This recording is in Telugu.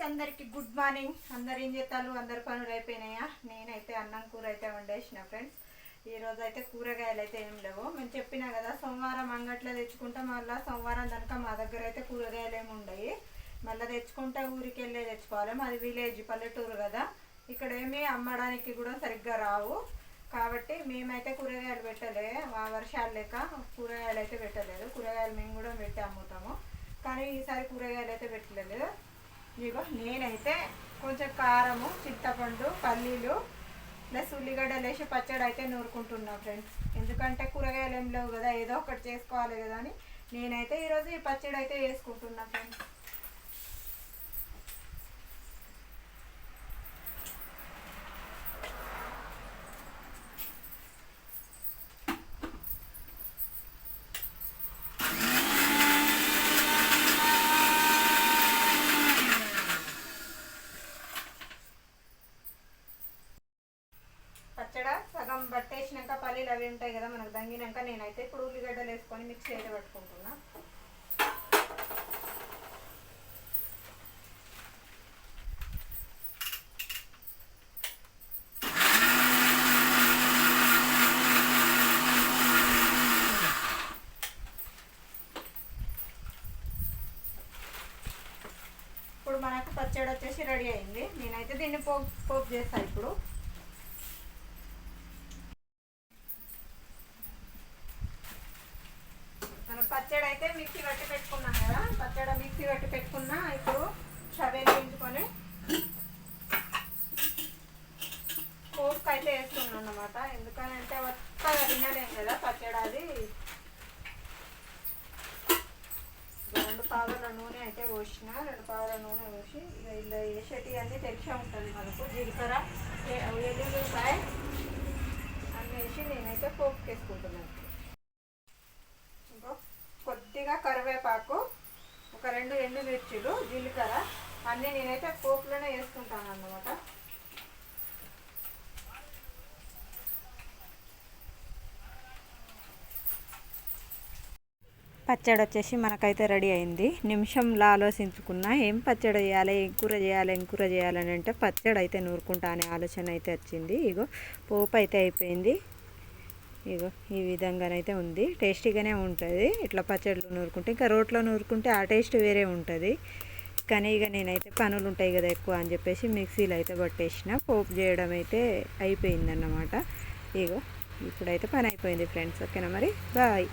ఫ్రెండ్స్ అందరికి గుడ్ మార్నింగ్ అందరు ఏం చేస్తారు? అందరు పనులు అయిపోయినాయా? నేనైతే అన్నం కూర అయితే వండేసిన ఫ్రెండ్స్. ఈరోజు అయితే కూరగాయలు అయితే ఏం లేవు. మేము చెప్పినా కదా సోమవారం అంగట్లో తెచ్చుకుంటాం మళ్ళీ సోమవారం కనుక మా దగ్గర అయితే కూరగాయలు ఏమి ఉండయి. మళ్ళీ తెచ్చుకుంటే ఊరికి వెళ్ళే తెచ్చుకోవాలి. మాది విలేజ్ పల్లెటూరు కదా. ఇక్కడ ఏమీ అమ్మడానికి కూడా సరిగ్గా రావు. కాబట్టి మేమైతే కూరగాయలు పెట్టలే. ఆ వర్షాలు లేక కూరగాయలు అయితే పెట్టలేదు. కూరగాయలు మేము కూడా పెట్టి అమ్ముతాము. కానీ ఈసారి కూరగాయలు అయితే పెట్టలేదు. ఇదిగో నేనైతే కొంచెం కారము చింతపండు పల్లీలు ప్లస్ ఉల్లిగడ్డలు వేసి పచ్చడి అయితే నూరుకుంటున్నా ఫ్రెండ్స్. ఎందుకంటే కూరగాయలు ఏం లేవు కదా ఏదో ఒకటి చేసుకోవాలి కదా అని నేనైతే ఈరోజు ఈ పచ్చడి అయితే వేసుకుంటున్నా ఫ్రెండ్స్ పచ్చడ సగం పట్టేసినాక పల్లీలు అవి ఉంటాయి కదా మనకు దంగినాక నేనైతే ఇప్పుడు ఉల్లిగడ్డలు వేసుకొని మిక్స్ అయితే పట్టుకుంటున్నా. ఇప్పుడు మనకు పచ్చడి వచ్చేసి రెడీ అయింది. నేనైతే దీన్ని పోపు పోపు చేస్తాను ఇప్పుడు. పచ్చడి అయితే మిక్సీ పట్టి పెట్టుకున్నాం కదా. పచ్చడి మిక్సీ పట్టి పెట్టుకున్నా ఇప్పుడు షవే వేయించుకొని కోక్ అయితే వేస్తున్నాను అన్నమాట. ఎందుకంటే కొత్తగా తినలేం కదా పచ్చడి అది. రెండు పావుల నూనె అయితే పోసిన. రెండు పావుల నూనె పోసి ఇలా వేసేటి అన్నీ తెలిసే ఉంటుంది మనకు. జీలకర్ర ఉల్లిపాయ ఎల్లుల్లిపాయ అన్నీ వేసి నేనైతే పోపుకి వేసుకుంటున్నాను ఇంకో కొద్దిగా కరివేపాకు ఒక రెండు ఎండు మిర్చిలు జీలకర్ర అన్నీ నేనైతే పోపులోనే వేసుకుంటాను అన్నమాట. పచ్చడి వచ్చేసి మనకైతే రెడీ అయింది. నిమిషంలో ఆలోచించుకున్నా ఏం పచ్చడి చేయాలి ఏం కూర చేయాలి ఏం కూర చేయాలని అంటే పచ్చడి అయితే నూరుకుంటా అనే ఆలోచన అయితే వచ్చింది. ఇగో పోపు అయితే అయిపోయింది. ఇగో ఈ విధంగానైతే ఉంది. టేస్టీగానే ఉంటుంది. ఇట్లా పచ్చళ్ళు నూరుకుంటే ఇంకా రోట్లో నూరుకుంటే ఆ టేస్ట్ వేరే ఉంటుంది. కానీ ఇక నేనైతే పనులు ఉంటాయి కదా ఎక్కువ అని చెప్పేసి మిక్సీలో అయితే పట్టేసిన. పోపు చేయడం అయితే అయిపోయిందన్నమాట. ఇగో ఇప్పుడైతే పని అయిపోయింది ఫ్రెండ్స్. ఓకేనా మరి? బాయ్.